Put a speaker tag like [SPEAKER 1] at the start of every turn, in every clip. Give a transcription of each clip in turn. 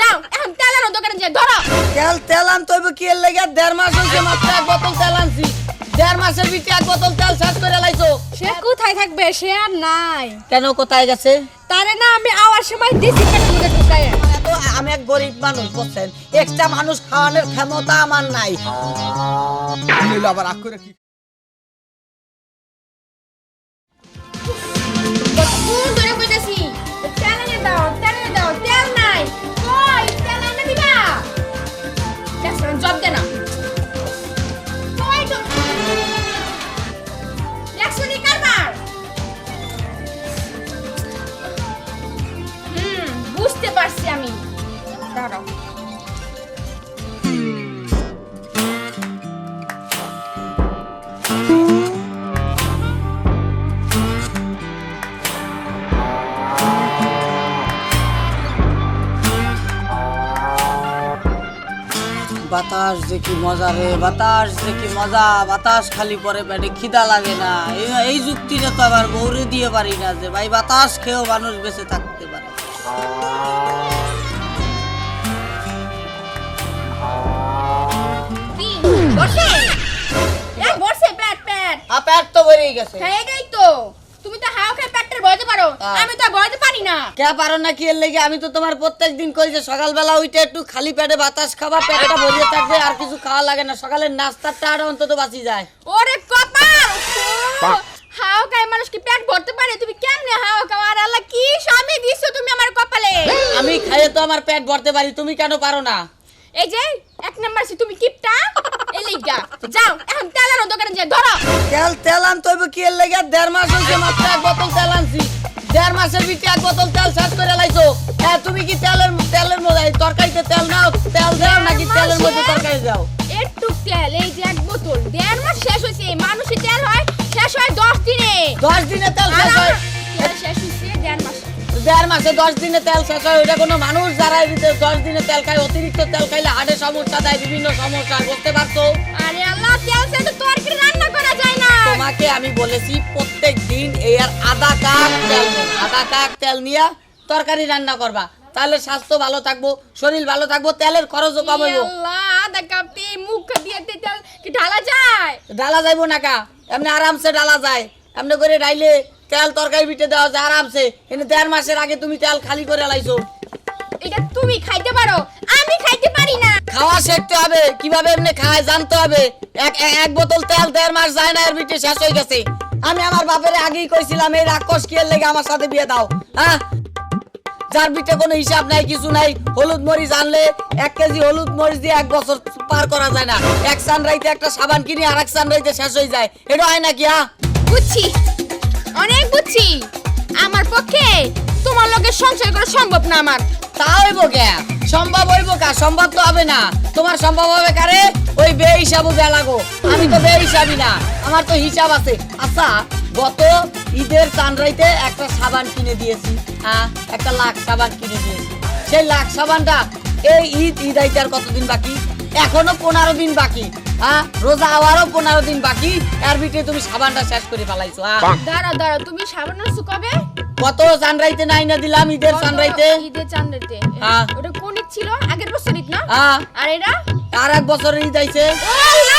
[SPEAKER 1] যাও এখন তেল আনো দোকানে যে ধরো।
[SPEAKER 2] তেল তেল কি এর লেগে? দেড় মাস হয়েছে মাত্র এক বোতল তেল আনছি। দেড় মাসের ভিতরে এক বোতল তেল শেষ করে লাইছো।
[SPEAKER 1] সে কোথায় থাকবে? সে আর নাই।
[SPEAKER 2] কেন কোথায় গেছে?
[SPEAKER 1] তারে না আমি আওয়ার সময় দিছি মধ্যে ঢুকায়।
[SPEAKER 2] আমি এক গরিব মানুষ বুঝছেন? এক্সট্রা মানুষ খাওয়ানোর ক্ষমতা আমার নাই।
[SPEAKER 3] আবার রাগ করে কি?
[SPEAKER 2] বাতাস যে কি মজা রে বাতাস যে কি মজা বাতাস খালি পরে পেটে খিদা লাগে না। এই- যুক্তিটা তো আবার বৌরে দিয়ে পারি না যে ভাই বাতাস খেয়েও মানুষ বেঁচে থাকতে পারে।
[SPEAKER 1] বসে? বসে পেট পেট
[SPEAKER 2] আর পেট তো বেরিয়ে গেছে।
[SPEAKER 1] হ্যাঁ এটাই তো। তুমি তো হাও খেয়ে পেটটার বইতে পারো। আমি তো বইতে পারি না।
[SPEAKER 2] কে পারো না কি এর লেগে? আমি তো তোমার প্রত্যেক দিন কই যে সকালবেলা উঠে একটু খালি পেটে বাতাস খাবা পেটটা ভরিয়ে থাকবে আর কিছু খাওয়া লাগে না। সকালের নাস্তাটা আর অন্তত বাঁচি যায়।
[SPEAKER 1] ওরে কপাল! হাও খায় মানুষ কি পেট ভরতে পারে? তুমি কেমনে হাও খাও? আর আল্লাহ কি স্বামী দিছো তুমি আমার কপালে?
[SPEAKER 2] আমি খাইয়ে তো আমার পেট ভরতে পারি তুমি কেন পারো না?
[SPEAKER 1] এই যে এক নাম্বার সি তুমি কিপটা? এই লিগা। যাও এখন তেল আনো দোকানে যে ধরো।
[SPEAKER 2] তেল তেল আনতে হইব কি এর লেগে? দেড় মাস হয়েছে মাত্র এক বোতল তেল আনছি। দেড় মাসের ভিতরে এক বোতল তেল শেষ করে লাইছো। হ্যাঁ তুমি কি তেলের তেলের মধ্যে তরকারিতে তেল নাও? তেল দাও নাকি তেলের মধ্যে তরকারি দাও?
[SPEAKER 1] একটু তেল এই যে এক বোতল। দেড় মাস শেষ হয়েছে মানুষের তেল হয় শেষ হয় দশ দিনে।
[SPEAKER 2] দশ দিনে তেল শেষ হয়।
[SPEAKER 1] তেল শেষ হয়েছে দেড় মাস।
[SPEAKER 2] দেড় মাসে দশ দিনে তেল শেষ হয় ওইটা কোনো মানুষ যারা দশ দিনে তেল খায় অতিরিক্ত তেল খাইলে হাড়ে সমস্যা দেয় বিভিন্ন সমস্যা বুঝতে পারছ?
[SPEAKER 1] আরে আল্লাহ তেল তরকারি রান্না করা যায় না?
[SPEAKER 2] তোমাকে আমি বলেছি প্রত্যেক দিন আধা কাপ তেল আধা কাপ তেল নিয়ে তরকারি রান্না করবা। তাহলে স্বাস্থ্য ভালো থাকব শরীর ভালো থাকব তেলের খরচও কম হইবো
[SPEAKER 1] আল্লাহ আদা কাপ মুখ দিয়ে তেল কি ঢালা যায়?
[SPEAKER 2] ডালা যাইবো না কা এমনি আরামসে ডালা যায়। এমনি করে ডাইলে তেল তরকারি বিটে দেওয়া যায় আরামসে। এনে দেড় মাসের আগে তুমি তেল খালি করে লাইছো।
[SPEAKER 1] এটা তুমি খাইতে পারো আমি খাইতে পারি না।
[SPEAKER 2] খাওয়া শিখতে হবে কীভাবে এমনি খায় জানতে হবে। এক এক- বোতল তেল দেড় মাস যায় না এর বিটে শেষ হয়ে গেছে। আমি আমার বাপের আগেই কইছিলাম এই রাক্ষস কি লেগে আমার সাথে বিয়ে দাও? হ্যাঁ? যার বিটে কোনো হিসাব নাই কিছু নাই হলুদ মরিচ আনলে এক কেজি হলুদ মরিচ দিয়ে এক বছর পার করা যায় না। এক সানরাইতে একটা সাবান কিনি আর এক সানরাইতে শেষ হয়ে যায়। এটা হয় নাকি হ্যাঁ?
[SPEAKER 1] বুঝছি। অনেক বুঝছি। আমার পক্ষে তোমার লগে সংসার করা সম্ভব না আমার।
[SPEAKER 2] তা হইব কে? সম্ভব হইব কা? সম্ভব তো হবে না। তোমার সম্ভব হবে কারে? ওই বে হিসাবও বেলাগো আমি তো বে হিসাবই না। আমার তো হিসাব আছে। আচ্ছা গত ঈদের চানরাইতে একটা সাবান কিনে দিয়েছি হ্যাঁ? একটা লাখ সাবান কিনে দিয়েছি। সেই লাখ সাবানটা এই ঈদ ঈদ আইতে আর কতদিন বাকি? এখনও পনেরো দিন বাকি। হ্যাঁ রোজা আওয়ারও পনেরো দিন বাকি। এর ভিতরে তুমি সাবানটা শেষ করে ফেলাইছো হ্যাঁ?
[SPEAKER 1] দাঁড়া দাঁড়া তুমি সাবান আনছো কবে?
[SPEAKER 2] কত চানরাইতে নাই না দিলাম ঈদের চানরাইতে
[SPEAKER 1] ঈদের
[SPEAKER 2] হ্যাঁ।
[SPEAKER 1] ওটা কোন ঈদ ছিল? আগের বছর ঈদ না?
[SPEAKER 2] হ্যাঁ।
[SPEAKER 1] আর এটা?
[SPEAKER 2] আর এক বছরের ঈদ আইছে।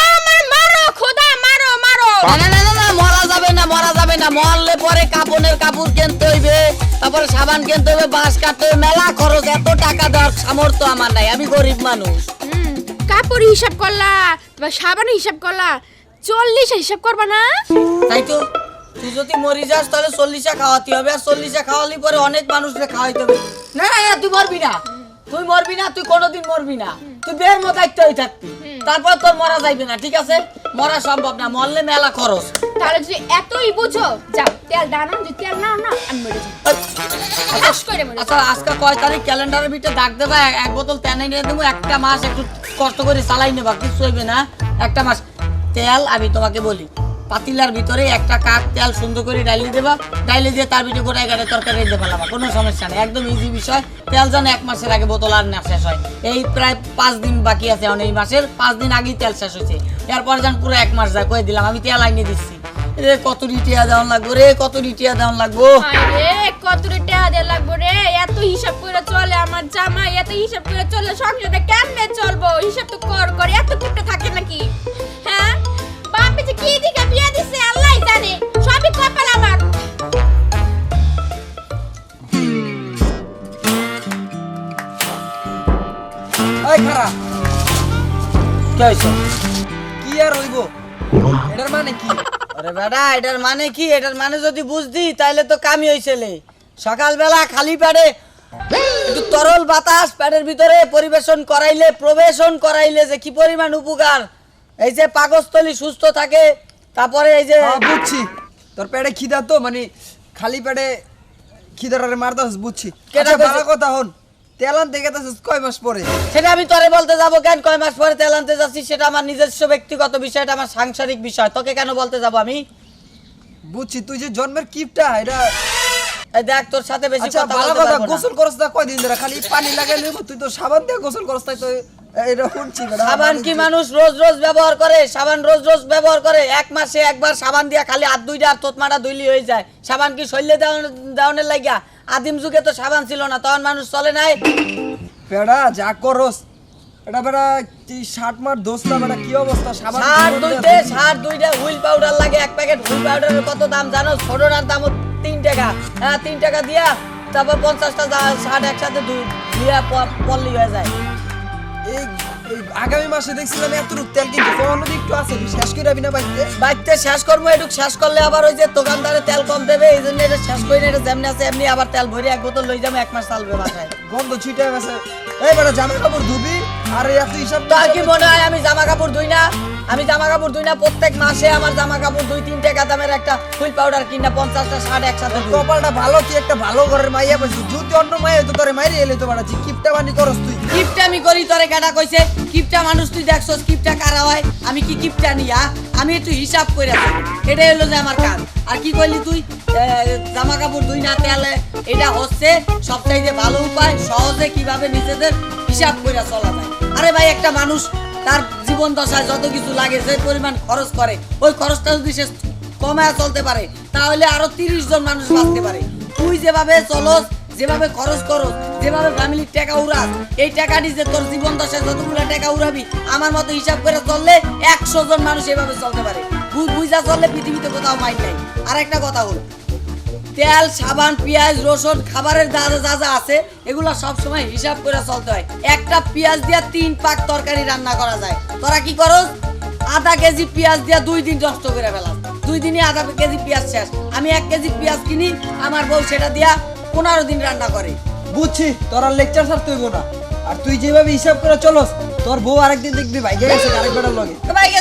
[SPEAKER 1] আমার মারো খোদা মারো মারো।
[SPEAKER 2] না না না মরা যাবে না মরা যাবে না। মরলে পরে কাপড়ের কাপড় কিনতে হইবে তারপরে সাবান কিনতে হইবে বাঁশ কাটতে হইবে। মেলা খরচ এত টাকা দেওয়ার সামর্থ্য আমার নাই আমি গরিব মানুষ।
[SPEAKER 1] হুম, কাপড় হিসাব করলা বা সাবানে হিসাব করলা। চল্লিশ হিসাব করবা না?
[SPEAKER 2] তাই তো তুই যদি মরি যাস তাহলে চল্লিশা খাওয়াতে হবে আর চল্লিশা খাওয়ালি পরে অনেক মানুষকে খাওয়াইতে হবে। না না, তুই মরবি না। তুই মরবি না তুই কোনোদিন মরবি না। তুই বের মতাইতে হয়ে থাকবি। তারপর তোর মরা যাইবে না ঠিক আছে? মরা সম্ভব না মরলে মেলা খরচ।
[SPEAKER 1] তাহলে যদি এতই বুঝো যাও তেল দানা যদি তেল নাও না আমি মরে যাব।
[SPEAKER 2] আচ্ছা আজকে কয় তারিখ? ক্যালেন্ডারের ভিতরে ডাক দেবা এক- বোতল তেল এনে দেবো একটা মাস একটু কষ্ট করে চালাই নেবা কিছু হইবে না। একটা মাস তেল আমি তোমাকে বলি পাতিলার ভিতরে একটা কাপ তেল সুন্দর করে ডাইলে দেবা ডাইলে দিয়ে তার ভিতরে গোটায় গাড়ি তরকারি দেবা লাবা কোনো সমস্যা নেই একদম ইজি বিষয়। তেল যেন এক মাসের আগে বোতল আর না শেষ হয়। এই প্রায় পাঁচ দিন বাকি আছে এখন এই মাসের পাঁচ দিন আগেই তেল শেষ হয়েছে। এরপর যেন পুরো এক মাস যায় কয়ে দিলাম আমি তেল আইনে দিচ্ছি। রে কত রিটিয়া দেওয়ান লাগবো রে কত রিটিয়া দেওয়ান লাগবো?
[SPEAKER 1] আরে কত রে টাকা দিয়ে লাগবো রে এত হিসাব করে চলে আমার জামাই এত হিসাব করে চলে সংসারটা কেমনে চলবো? হিসাব তো কর করে এত কিপটা থাকে নাকি? হ্যাঁ? বাপে যে কি দিকে বিয়ে দিছে আল্লাহ জানে সবই কপাল আমার।
[SPEAKER 3] এই খারা
[SPEAKER 2] কি হয়েছে
[SPEAKER 3] কি আর হইব? এটার মানে কি?
[SPEAKER 2] আরে বেটা এটার মানে কি? এটার মানে যদি বুঝতি তাহলে তো কামি হয়েছিলে সকালবেলা খালি পেটে একটু তরল বাতাস পেটের ভিতরে পরিবেশন করাইলে প্রবেশন করাইলে যে কি পরিমাণ উপকার। এই যে পাকস্থলী সুস্থ থাকে তারপরে এই যে
[SPEAKER 3] হ্যাঁ, বুঝছি। তোর পেটে খিদা তো মানে খালি পেটে খিদারে মারতাস বুঝছি।
[SPEAKER 2] কেটা
[SPEAKER 3] আচ্ছা কথা হন। তেলান কয় মাস পরে?
[SPEAKER 2] সেটা আমি তোরে বলতে যাব কেন? কয় মাস পরে যাচ্ছি সেটা আমার নিজস্ব ব্যক্তিগত বিষয় এটা আমার সাংসারিক বিষয়। তোকে কেন বলতে যাব আমি?
[SPEAKER 3] বুঝছি তুই যে জন্মের কিপটা এটা
[SPEAKER 2] দেখ তোর সাথে বেশি
[SPEAKER 3] আচ্ছা
[SPEAKER 2] কথা
[SPEAKER 3] ভালো কথা গোসল করছ না কয়দিন ধরে? খালি পানি লাগাই তুই তো সাবান দিয়ে গোসল করছ তাই তো এটা শুনছি
[SPEAKER 2] সাবান কি মানুষ রোজ রোজ ব্যবহার করে? সাবান রোজ রোজ ব্যবহার করে। এক মাসে একবার সাবান দিয়া খালি হাত দুইটা আর তোতমাটা দুইলি হয়ে যায়। সাবান কি শৈলে দেওয়ানের লাগিয়া? আদিম যুগে তো সাবান ছিল না তখন মানুষ চলে নাই।
[SPEAKER 3] বেড়া যা করস। এটা বেড়া তুই ষাট মার দোষ না বেড়া? কি অবস্থা? সাবান কি
[SPEAKER 2] দুইতে সার দুইটা হুইল পাউডার লাগে এক প্যাকেট হুইল পাউডারের কত দাম জানো? ছোটটার দাম তিন টাকা। হ্যাঁ তিন টাকা দিয়া তারপর পঞ্চাশটা ষাট একসাথে দুই দিয়া পল্লি হয়ে যায়।
[SPEAKER 3] এই আগামী মাসে দেখছিলাম এত তেল কিন্তু কখনো একটু আছে শেষ করে যাবি না বাইতে?
[SPEAKER 2] বাইতে শেষ করব এটুক শেষ করলে আবার ওই যে দোকানদারে তেল কম দেবে এই জন্য এটা শেষ করে এটা যেমনি আছে এমনি আবার তেল ভরে এক বোতল লই যাব এক মাস চালবে বাসায়।
[SPEAKER 3] গন্ধ ছিটে গেছে। এই বেটা জামা কাপড় ধুবি আর এত হিসাব
[SPEAKER 2] তার কি মনে হয় আমি জামা কাপড় ধুই না? আমি জামা কাপড় ধুই না প্রত্যেক মাসে আমার জামা কাপড় দুই তিন টাকা দামের একটা ফুল পাউডার কিনা পঞ্চাশটা ষাট একসাথে
[SPEAKER 3] কপালটা ভালো কি একটা ভালো ঘরের মাইয়া পাইছিস যদি অন্য মাইয়া হইতো তোরে মাইরে এলে তো বাড়াচ্ছি কিপটা বানি করস তুই।
[SPEAKER 2] কিপটা আমি করি তোরে কেটা কইছে? কিপটা মানুষ তুই দেখছস কিপটা কারা হয়? আমি কি কিপটা নিয়া আমি একটু হিসাব করে এটাই হলো যে আমার কাজ। আর কি করলি তুই? জামা কাপড় ধুই না তেলে। এটা হচ্ছে সবচাইতে ভালো উপায় সহজে কীভাবে নিজেদের হিসাব করে চলা যায়। আরে ভাই একটা মানুষ তার জীবন দশায় যত কিছু লাগে যে পরিমাণ খরচ করে। ওই খরচটা যদি সে কমায় চলতে পারে, তাহলে আরও তিরিশ জন মানুষ বাঁচতে পারে। তুই যেভাবে চলস, যেভাবে খরচ করস, যেভাবে ফ্যামিলির টাকা উড়াস, এই টাকাটি যে তোর জীবন দশায় যতগুলো টাকা উড়াবি, আমার মতো হিসাব করে চললে একশো জন মানুষ এভাবে চলতে পারে। বুঝা চললে পৃথিবীতে কোথাও মাইন নাই। আর একটা কথা হলো তেল, সাবান, পেঁয়াজ, রসুন, খাবারের যা যা যা আছে, এগুলো সব সময় হিসাব করে চলতে হয়। একটা পেঁয়াজ দিয়া তিন পাক তরকারি রান্না করা যায়। তোরা কি করস? আধা কেজি পেঁয়াজ দিয়া দুই দিন নষ্ট করে ফেলাস। দুই দিনে আধা কেজি পেঁয়াজ শেষ। আমি এক কেজি পেঁয়াজ কিনি, আমার বউ সেটা দিয়া পনেরো দিন রান্না করে।
[SPEAKER 3] বুঝছি, তোরা লেকচার ছাড়তে হইব না। আর তুই যেভাবে হিসাব করে চলস তোর বউ আরেকদিন দেখবি ভাইকে গেছে আরেক বেটার লগে।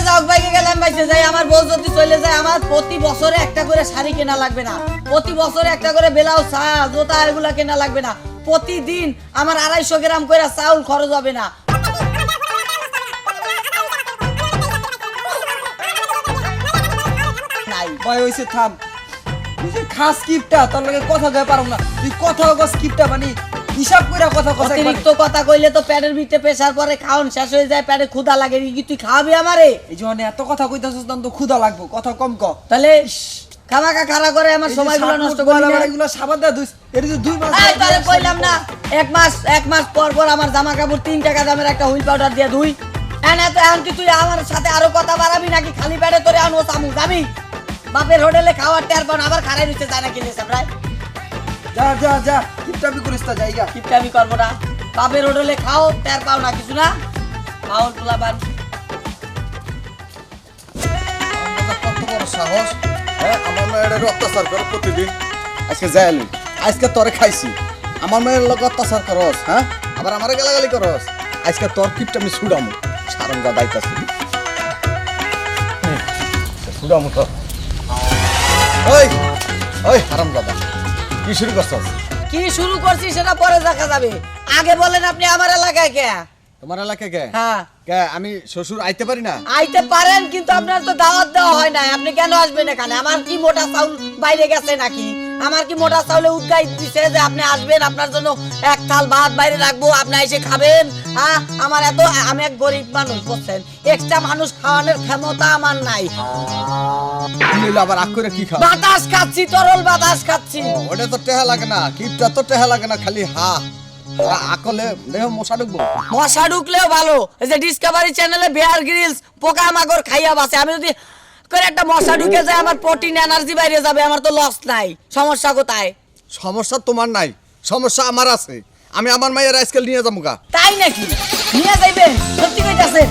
[SPEAKER 2] যাও গেলাম যাই আমার বউ যদি চলে যায় আমার প্রতি বছরে একটা করে শাড়ি কেনা লাগবে না। প্রতি বছরে একটা করে ব্লাউজ চা জোতা এগুলা কেনা লাগবে না। প্রতিদিন আমার আড়াইশো গ্রাম করে চাউল খরচ হবে না।
[SPEAKER 3] ভাই হইছে থাম। তুই যে খাস কিপটা তোর লগে কথা কয়ে পারম না। তুই কথা কস কিপটা মানে হিসাব করে কথা কথা
[SPEAKER 2] অতিরিক্ত কথা কইলে তো পেটের ভিতরে প্রেসার পরে খাওন শেষ হয়ে যায় পেটে ক্ষুধা লাগে কি তুই খাওয়াবি আমারে?
[SPEAKER 3] এই জন্য এত কথা কইতাছিস তখন তো ক্ষুধা লাগবো কথা কম ক।
[SPEAKER 2] তাহলে খামাকা খাড়া করে আমার সময়গুলো নষ্ট করলি না।
[SPEAKER 3] এগুলো সাবান দা দুই এটা দুই মাস
[SPEAKER 2] এই তাহলে কইলাম না এক মাস এক মাস পর পর আমার জামা কাপড় তিন টাকা দামের একটা হুইল পাউডার দিয়ে ধুই। এনে তো এখন কি তুই আমার সাথে আরও কথা বাড়াবি নাকি খালি পেটে তোরে আনব চামু যাবি বাপের হোটেলে খাওয়ার টের পান আবার খারাই দিতে চায় না প্রায়
[SPEAKER 3] যা যা যা কিপটাবি করিস তা জায়গা।
[SPEAKER 2] কিপটা আমি করব না। বাপের হোটেলে খাও টের পাও না কিছু না। খাও তোলা বান।
[SPEAKER 4] কত বড় সাহস। হ্যাঁ আমার মেয়ের অত্যাচার করে প্রতিদিন। আজকে যাইলি আজকে তোরে খাইছি। আমার মেয়ের লোক অত্যাচার করস হ্যাঁ? আবার আমারে গালাগালি করস। আজকে তোর কিপটা আমি ছুড়ামু সারম যা দায়িত্ব ছুড়ামু তো। ওই ওই হারাম দাদা কি শুরু করছস
[SPEAKER 2] কি শুরু করছিস সেটা পরে দেখা যাবে। আগে বলেন আপনি আমার এলাকায় কে?
[SPEAKER 4] তোমার এলাকায় কে?
[SPEAKER 2] হ্যাঁ।
[SPEAKER 4] কে আমি শ্বশুর আইতে পারি না?
[SPEAKER 2] আইতে পারেন কিন্তু আপনার তো দাওয়াত দেওয়া হয় না আপনি কেন আসবেন এখানে? আমার কি মোটা চাউল বাইরে গেছে নাকি? আমার কি মোটা চাউলে উদ্গাই দিছে যে আপনি আসবেন আপনার জন্য এক থাল ভাত বাইরে রাখব আপনি এসে খাবেন? হ্যাঁ আমার এত আমি এক গরিব মানুষ বুঝছেন? এক্সট্রা মানুষ খাওয়ানোর ক্ষমতা আমার নাই।
[SPEAKER 4] আবার আগ করে কি খাও
[SPEAKER 2] বাতাস খাচ্ছি তরল বাতাস খাচ্ছি।
[SPEAKER 4] ওটা তো টেহা লাগে না কিপটা তো টেহা লাগে না খালি হা। হা, আকলে দেহ মশা ঢুকবো।
[SPEAKER 2] মশা ঢুকলেও ভালো। এই যে ডিসকভারি চ্যানেলে বেয়ার গ্রিলস পোকা মাকড় খাইয়া বাসে আমি যদি করে একটা মশা ঢুকে যায় আমার প্রোটিন এনার্জি বাইরে যাবে আমার তো লস নাই। সমস্যা কোথায়?
[SPEAKER 4] সমস্যা তোমার নাই সমস্যা আমার আছে। আমি আমার মায়ের আজকাল নিয়ে যাব গা।
[SPEAKER 2] তাই নাকি? নিয়ে যাইবেন সত্যি কইতাছেন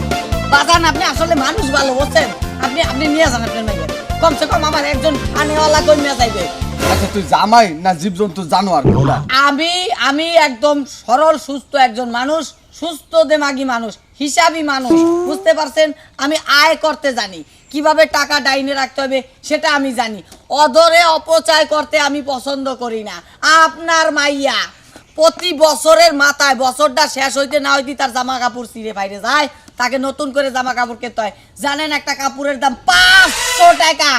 [SPEAKER 2] বাজান আপনি আসলে মানুষ ভালো বুঝছেন? আপনি আপনি নিয়ে যান আপনার মেয়ে কমসে কম আমার একজন আনেওয়ালা কই নিয়ে যাইবে।
[SPEAKER 4] আচ্ছা তুই জামাই না জীবজন্তু জানোয়ার? ঘোড়া।
[SPEAKER 2] আমি আমি একদম সরল সুস্থ একজন মানুষ সুস্থ দেমাগী মানুষ হিসাবি মানুষ বুঝতে পারছেন? আমি আয় করতে জানি। কীভাবে টাকা ডাইনে রাখতে হবে সেটা আমি জানি। অদরে অপচয় করতে আমি পছন্দ করি না। আপনার মাইয়া প্রতি বছরের মাথায় বছরটা শেষ হইতে না হইতে তার জামা কাপড় ছিঁড়ে বাইরে যায়। তাকে নতুন করে জামা কাপড় কিনতে হয়। জানেন একটা কাপড়ের দাম পাঁচশো টাকা,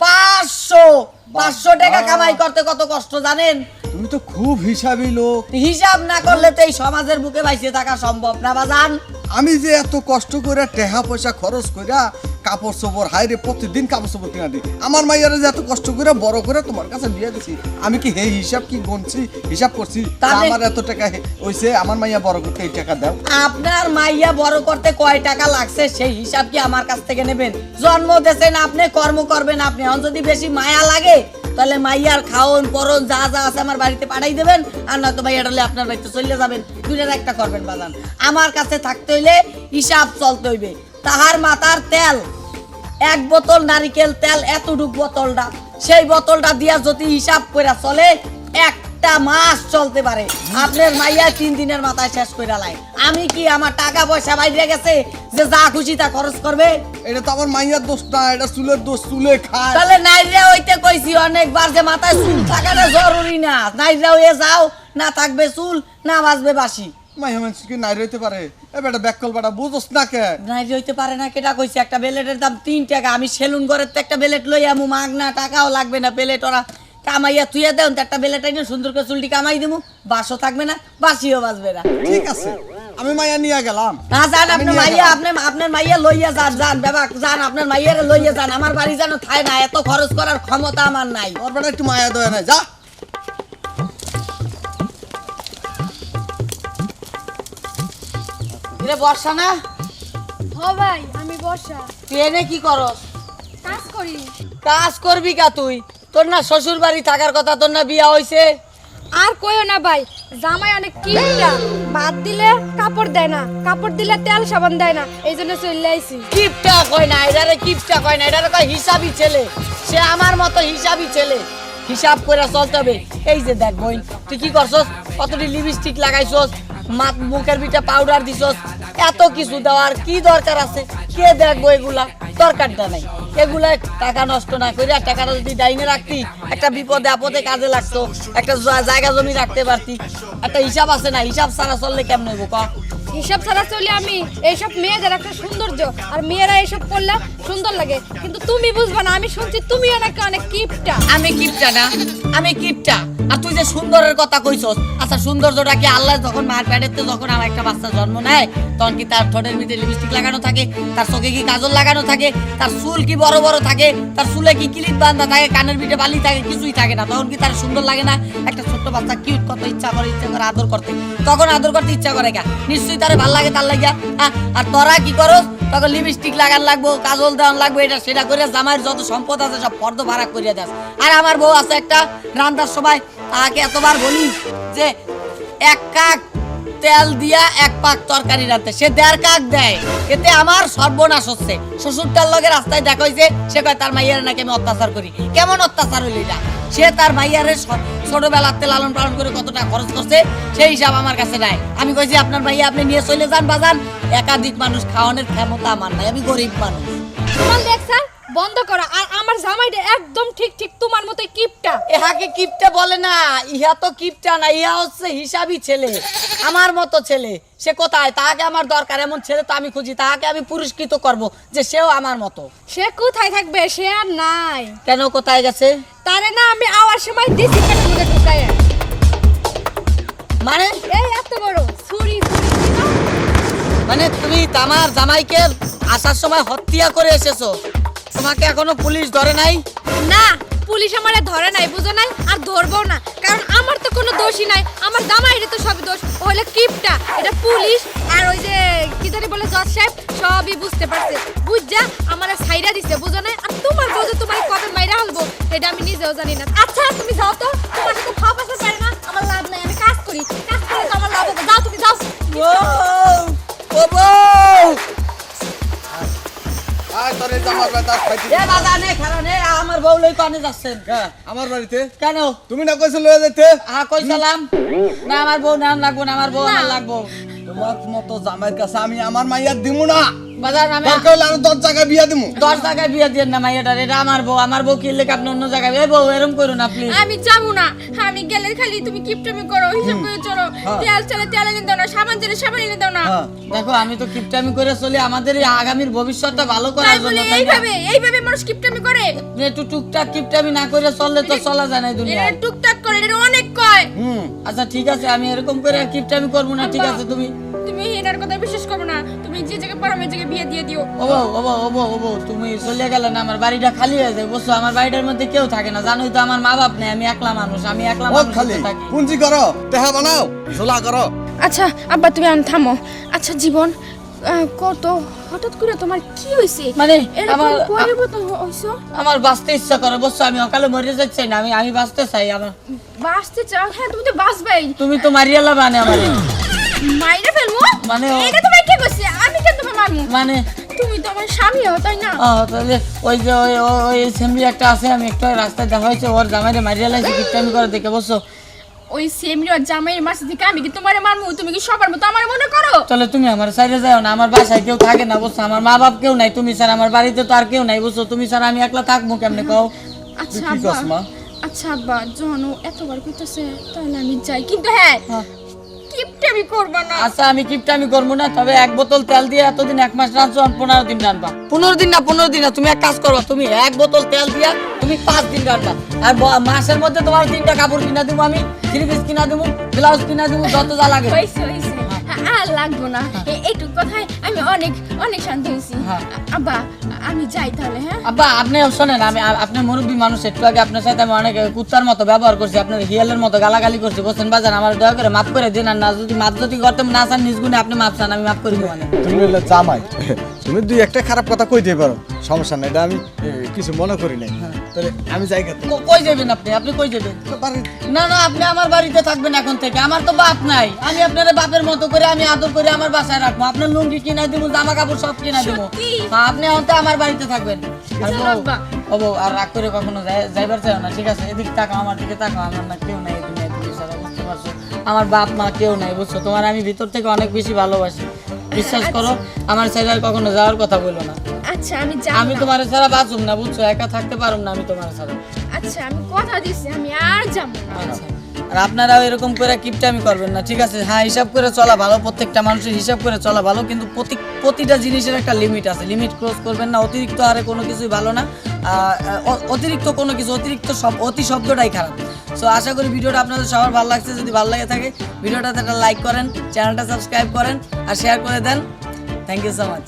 [SPEAKER 2] পাঁচশো। পাঁচশো টাকা কামাই করতে কত কষ্ট জানেন?
[SPEAKER 4] তুমি তো খুব হিসাবি লোক।
[SPEAKER 2] হিসাব না করলে তো এই সমাজের বুকে বাইসে থাকা সম্ভব না বাজান
[SPEAKER 4] আমি যে এত কষ্ট করে টেহা পয়সা খরচ কইরা কাপড় চোপড় হাইরে প্রতিদিন কাপড় চোপড় কিনা দিই। আমার মাইয়ারে যে এত কষ্ট করে বড় করে তোমার কাছে দিয়ে দিছি আমি কি হে হিসাব কি গনছি হিসাব করছি? আমার এত টাকা হইছে আমার মাইয়া বড় করতে এই টাকা দাও।
[SPEAKER 2] আপনার মাইয়া বড় করতে কয় টাকা লাগছে সেই হিসাব কি আমার কাছ থেকে নেবেন? জন্ম দেছেন আপনি কর্ম করবেন আপনি যদি বেশি মায়া লাগে তাহলে মাইয়ার খাওন, পরন, যা যা আছে আমার বাড়িতে পাঠাই দেবেন, আর নয়তো মাইয়াটা হলে আপনার বাড়িতে চলে যাবেন। দুইটার একটা করবেন বাজান। আমার কাছে থাকতে হইলে হিসাব চলতে হইবে। তাহার মাথার তেল, এক বোতল নারিকেল তেল, এতটুক বোতলটা, সেই বোতলটা দিয়া যদি হিসাব করে চলে একটা মাস চলতে পারে। আপনার মাইয়া তিন দিনের মাথায় শেষ করে লাই। আমি কি আমার টাকা পয়সা বাইরে গেছে যে যা খুশি তা খরচ করবে?
[SPEAKER 4] এটা তো আমার মাইয়ার দোষ না এটা চুলের দোষ চুলে খায়।
[SPEAKER 2] তাহলে নাইরা হইতে কইছি অনেকবার যে মাথায় চুল থাকাটা জরুরি না। নাইরা হয়ে যাও না থাকবে চুল না বাজবে বাসি
[SPEAKER 4] মাইয়া কি নাই রইতে পারে? এ বেটা ব্যাককল বেটা বুঝোস না কে?
[SPEAKER 2] নাইরে হইতে পারে না কেটা কইছে? একটা বেলেটের দাম তিন টাকা আমি সেলুন ঘরের তো একটা বেলেট লই আমু মাগ না টাকাও লাগবে না বেলেট ওরা। কামাইয়া তুইয়া দেন তো একটা বেলেট আইনে সুন্দর করে চুলটি কামাই দিমু। বাসও থাকবে না বাসিও বাজবে না।
[SPEAKER 4] ঠিক আছে আমি মাইয়া নিয়ে গেলাম।
[SPEAKER 2] না যান
[SPEAKER 4] আমি
[SPEAKER 2] আপনার মাইয়া
[SPEAKER 4] গেলাম।
[SPEAKER 2] আপনার আপনার মাইয়া লইয়া যান যান বাবা যান আপনার মাইয়ারে লইয়া যান। আমার বাড়ি যেন থায় না এত খরচ করার ক্ষমতা আমার নাই।
[SPEAKER 4] তোর বেটা একটু মায়া দয়া নাই যা।
[SPEAKER 2] রে বর্ষা না?
[SPEAKER 1] হ ভাই আমি বর্ষা।
[SPEAKER 2] তুই এনে কি করস?
[SPEAKER 1] কাজ করি।
[SPEAKER 2] কাজ করবি কা তুই? তোর না শ্বশুর বাড়ি থাকার কথা তোর না বিয়া হইছে?
[SPEAKER 1] আর কইও না ভাই জামাই অনেক কিপটা ভাত দিলে কাপড় দেয় না কাপড় দিলে তেল সাবান দেয় না এই জন্য চলে আইছি।
[SPEAKER 2] কিপটা কয় না এটারে কিপটা কয় না এটারে কয় হিসাবই ছেলে। সে আমার মতো হিসাবই ছেলে। হিসাব করে চলতে হবে। এই যে দেখ বোন তুই কি করছস? কতটি লিপস্টিক লাগাইছস? মাত মুখের ভিতরে পাউডার দিছস? এত কিছু দেওয়ার কি দরকার আছে? কে দেখব এগুলা? দরকারটা নাই। এগুলা টাকা নষ্ট না করে টাকাটা যদি ডাইনে রাখতি একটা বিপদে আপদে কাজে লাগতো একটা জায়গা জমি রাখতে পারতি। একটা হিসাব আছে না? হিসাব ছাড়া চললে কেমন হইব ক?
[SPEAKER 1] হিসাব ছাড়া চলে আমি। এইসব মেয়েদের একটা সৌন্দর্য। আর মেয়েরা এইসব করলে সুন্দর লাগে। কিন্তু তুমি বুঝবা না আমি শুনছি তুমি অনেক অনেক কিপটা।
[SPEAKER 2] আমি কিপটা না। আমি কিপটা। আর তুই যে সুন্দরের কথা কইছস আচ্ছা সৌন্দর্যটা কি আল্লাহ যখন মার পেটেতে যখন আমার একটা বাচ্চা জন্ম নেয়, তখন কি তার ঠোঁটের ভিতরে লিপস্টিক লাগানো থাকে, তার চোখে কি কাজল লাগানো থাকে, তার চুল কি বড় বড় থাকে, তার চুলে কি ক্লিপ বাঁধা থাকে, কানের ভিতরে বালি থাকে, কিছুই থাকে না, তখন কি তার সুন্দর লাগে না? একটা ছোট্ট বাচ্চা কিউট কত ইচ্ছা করে ইচ্ছা করে আদর করতে। তখন আদর করতে ইচ্ছা করে গা নিশ্চয়ই তার ভালো লাগে, তার লাগিয়া হ্যাঁ? আর তোরা কি করস? তখন লিপস্টিক লাগান লাগবো, কাজল দেওয়ান লাগবে, এটা সেটা করে জামাইয়ের যত সম্পদ আছে সব ফর্দ ভাড়া করিয়া দেয় আর আমার বউ আছে একটা রান্নার সময় তাকে এতবার বলি যে এক কাক তেল দিয়া এক পাক তরকারি রাঁধতে। সে দেড় কাক দেয়। এতে আমার সর্বনাশ হচ্ছে। শ্বশুরটার লগে রাস্তায় দেখা হয়েছে, সে কয়, তার মাইয়ারে নাকি আমি অত্যাচার করি। কেমন অত্যাচার হইল এটা? সে তার মাইয়ারে ছোটবেলাতে লালন পালন করে কত টাকা খরচ করছে, সেই হিসাব আমার কাছে নাই। আমি কইছি, আপনার মাইয়া আপনি নিয়ে চলে যান বাজান। একাধিক মানুষ খাওয়ানোর ক্ষমতা আমার নাই। আমি গরিব মানুষ।
[SPEAKER 1] দেখছেন বন্ধ করো। আর আমার জামাইটা একদম ঠিক ঠিক তোমার মতো কিপটা।
[SPEAKER 2] ইহাকে কিপটা বলে না ইহা তো কিপটা না ইহা হচ্ছে হিসাবি ছেলে আমার মতো ছেলে। সে কোথায়? তাকে আমার দরকার এমন ছেলে তো আমি খুঁজি তাকে আমি পুরস্কৃত করব যে সেও আমার মতো।
[SPEAKER 1] সে কোথায় থাকবে? সে আর নাই।
[SPEAKER 2] কেন কোথায় গেছে?
[SPEAKER 1] তারে না আমি আওয়ার সময় দিছি পেটের মধ্যে ঢুকায়
[SPEAKER 2] মানে?
[SPEAKER 1] এই এত বড় ছুরি।
[SPEAKER 2] মানে তুমি আমার জামাইকে আসার সময় হত্যা করে এসেছ। তোমাকে এখনও পুলিশ ধরে নাই?
[SPEAKER 1] না, পুলিশ আমারে ধরে নাই, বুঝো নাই? আর ধরবো না, কারণ আমার তো কোনো দোষই নাই। আমার জামাইরে তো সব দোষ, ও কিপটা, এটা পুলিশ। আর ওই যে, কি জানি বলে জজ সাহেব, সবই বুঝতে পারছে। বুঝ যা আমার সাইরা দিছে, বুঝো নাই? আর তোমার বোঝো তোমার কবে মাইরা হলবো এটা আমি নিজেও জানি না। আমার
[SPEAKER 2] বউ লই পানি যাচ্ছেন।
[SPEAKER 4] হ্যাঁ আমার বাড়িতে?
[SPEAKER 2] কেন?
[SPEAKER 4] তুমি না কইছো লয়ে যেতে
[SPEAKER 2] আহা কই সালাম না আমার বউ না লাগবো না আমার বউ আমার লাগবো।
[SPEAKER 4] তোমার মতো জামাইয়ের কাছে আমি আমার মাইয়ার দিমু না।
[SPEAKER 2] বাজার আমি
[SPEAKER 4] দরকার হলে আরও দশ জায়গায় বিয়া দিমু।
[SPEAKER 2] দশ জায়গায় বিয়ে দিয়ে না মাইয়াটার এটা আমার বউ আমার বউ কিনলে কি আপনি অন্য জায়গায় এ বউ এরম করো না প্লিজ
[SPEAKER 1] আমি যাব না আমি গেলে খালি তুমি কিপটামি করো হিসাব করে চলো। তেল চলে তেল এনে দাও না সাবান চলে সাবান এনে দাও না।
[SPEAKER 4] হ্যাঁ।
[SPEAKER 2] দেখো আমি তো কিপটামি করে চলি আমাদের এই আগামীর ভবিষ্যৎটা ভালো করার জন্য?
[SPEAKER 1] এইভাবে এইভাবে মানুষ কিপটামি করে।
[SPEAKER 2] একটু টুকটাক কিপটামি না করে চললে তো চলা যায় না
[SPEAKER 1] টুকটাক করে এটা অনেক কয়?
[SPEAKER 4] হুম
[SPEAKER 2] আচ্ছা ঠিক আছে আমি এরকম করে আর কিপটামি করব না ঠিক আছে তুমি
[SPEAKER 1] তুমি এনার কথা বিশ্বাস করো না। তুমি যে জায়গায় পারো জায়গায় বিয়ে দিয়ে দিও।
[SPEAKER 2] ও ও বউ, ও ও তুমি চলে গেলে না আমার বাড়িটা খালি হয়ে যায় বুঝছ? আমার বাড়িটার মধ্যে কেউ থাকে না জানোই তো আমার মা বাপ নেই আমি একলা মানুষ আমি একলা মানুষ
[SPEAKER 4] খালি পুঞ্জি করো তেহা বানাও ঝোলা করো।
[SPEAKER 1] আচ্ছা আব্বা তুমি আন থামো। আচ্ছা জীবন কত? হঠাৎ করে তোমার কি হয়েছে
[SPEAKER 2] মানে আমার-
[SPEAKER 1] পরিবর্তন হইছো?
[SPEAKER 2] আমার বাঁচতে ইচ্ছা করে বুঝছ? আমি অকালে মরে যাচ্ছি না আমি আমি বাঁচতে চাই আমার।
[SPEAKER 1] বাঁচতে চাও? হ্যাঁ তুমি তো বাঁচবাই।
[SPEAKER 2] তুমি তো মারিয়ালা মানে আমার।
[SPEAKER 1] মাইরা ফেলব
[SPEAKER 2] মানে
[SPEAKER 1] এটা তোমার কি করছে আমি কেন তোমার মারমু?
[SPEAKER 2] মানে
[SPEAKER 1] তুমি তো আমার স্বামী হও তাই না?
[SPEAKER 2] ও তাহলে ওই যে ওই ওই সেমরি একটা আছে আমি একটা রাস্তায় দেখা হয়েছে ওর জামাইরে মারিয়া লাগছে কিপটামি করে দেখে বুঝছ?
[SPEAKER 1] ওই সেমরি আর জামাইয়ের মাসে থেকে আমি কি তোমার মারমু? তুমি কি সবার মতো আমার মনে করো?
[SPEAKER 2] চলো তুমি আমার সাইডে যাও না আমার বাসায় কেউ থাকে না বুঝছ? আমার মা বাপ কেউ নাই তুমি স্যার আমার বাড়িতে তো আর কেউ নাই বুঝছ? তুমি স্যার আমি একলা থাকব কেমনে কও?
[SPEAKER 1] আচ্ছা আব্বা আচ্ছা আব্বা জন এতবার কইতেছে তাহলে আমি যাই। কিন্তু হ্যাঁ
[SPEAKER 2] হ্যাঁ।
[SPEAKER 1] কিপটামি করবা না।
[SPEAKER 2] আচ্ছা আমি কিপটামি করব না তবে এক বোতল তেল দিয়ে এতদিন এক মাস রাঁধছো আর পনেরো দিন রাঁধবা। পনেরো দিন না পনেরো দিন না তুমি এক কাজ করবা তুমি এক বোতল তেল দিয়া তুমি পাঁচ দিন রাঁধবা। আর মাসের মধ্যে তোমার তিনটা কাপড় কিনা দেবো আমি থ্রি পিস কিনা দেবো ব্লাউজ কিনা দেবো যত যা লাগে।
[SPEAKER 1] আর লাগবো না। এ- এইটুকু কথায় আমি অনেক অনেক শান্তি হয়েছি।
[SPEAKER 2] হ্যাঁ।
[SPEAKER 1] আব্বা আমি যাই তাহলে হ্যাঁ?
[SPEAKER 2] আব্বা আপনি শোনেন আমি আপনি মুরব্বী মানুষ একটু আগে আপনার সাথে আমি অনেক কুত্তার মতো ব্যবহার করছি আপনার হিয়ালের মতো গালাগালি করছি বলছেন বাজান আমার দয়া করে মাফ করে দিন আর না যদি মাফ যদি করতে না চান নিজ গুণে আপনি মাফ চান আমি মাফ করি মানে।
[SPEAKER 4] তুমি হলে জামাই। তুমি দুই একটা খারাপ কথা কইতে পারো সমস্যা নাই এটা আমি কিছু মনে করি নাই। তাহলে আমি যাই
[SPEAKER 2] কই যাবেন আপনি? আপনি কই যাবেন? না না আপনি আমার বাড়িতে থাকবেন এখন থেকে। আমার তো বাপ নাই। আমি আপনার বাপের মতো করে আমি আদর করে আমার বাসায় রাখব। আপনার লুঙ্গি কিনা দিব জামা কাপড় সব কিনা দিব। হ্যাঁ, আপনি এখন তো আমার বাড়িতে থাকবেন। ও বউ, আর রাগ করে কখনো যাইবার চাই না ঠিক আছে? এদিক তাকাও আমার দিকে তাকাও। আমার না কেউ নাই বুঝতে পারছ। আমার বাপ মা কেউ নাই বুঝছ? তোমার আমি ভিতর থেকে অনেক বেশি ভালোবাসি। বিশ্বাস করো আমার ছেলে কখনো যাওয়ার কথা বলো না।
[SPEAKER 1] আচ্ছা আমি যাই
[SPEAKER 2] আমি তোমার ছাড়া বাঁচুম না বুঝছ? একা থাকতে পারুম না আমি তোমার ছাড়া।
[SPEAKER 1] আচ্ছা আমি কথা দিছি আমি আর যাব না।
[SPEAKER 2] আচ্ছা। আর আপনারাও এরকম করে কিপটামি করবেন না ঠিক আছে? হ্যাঁ হিসাব করে চলা ভালো প্রত্যেকটা মানুষের হিসাব করে চলা ভালো কিন্তু প্রতি প্রতিটা জিনিসের একটা লিমিট আছে। লিমিট ক্রস করবেন না অতিরিক্ত আরে কোনো কিছুই ভালো না। অতিরিক্ত কোনো কিছু অতিরিক্ত সব অতি শব্দটাই খারাপ। সো আশা করি ভিডিওটা আপনাদের সবার ভালো লাগছে। যদি ভালো লাগে থাকে ভিডিওটাতে একটা লাইক করেন চ্যানেলটা সাবস্ক্রাইব করেন আর শেয়ার করে দেন। Thank you so much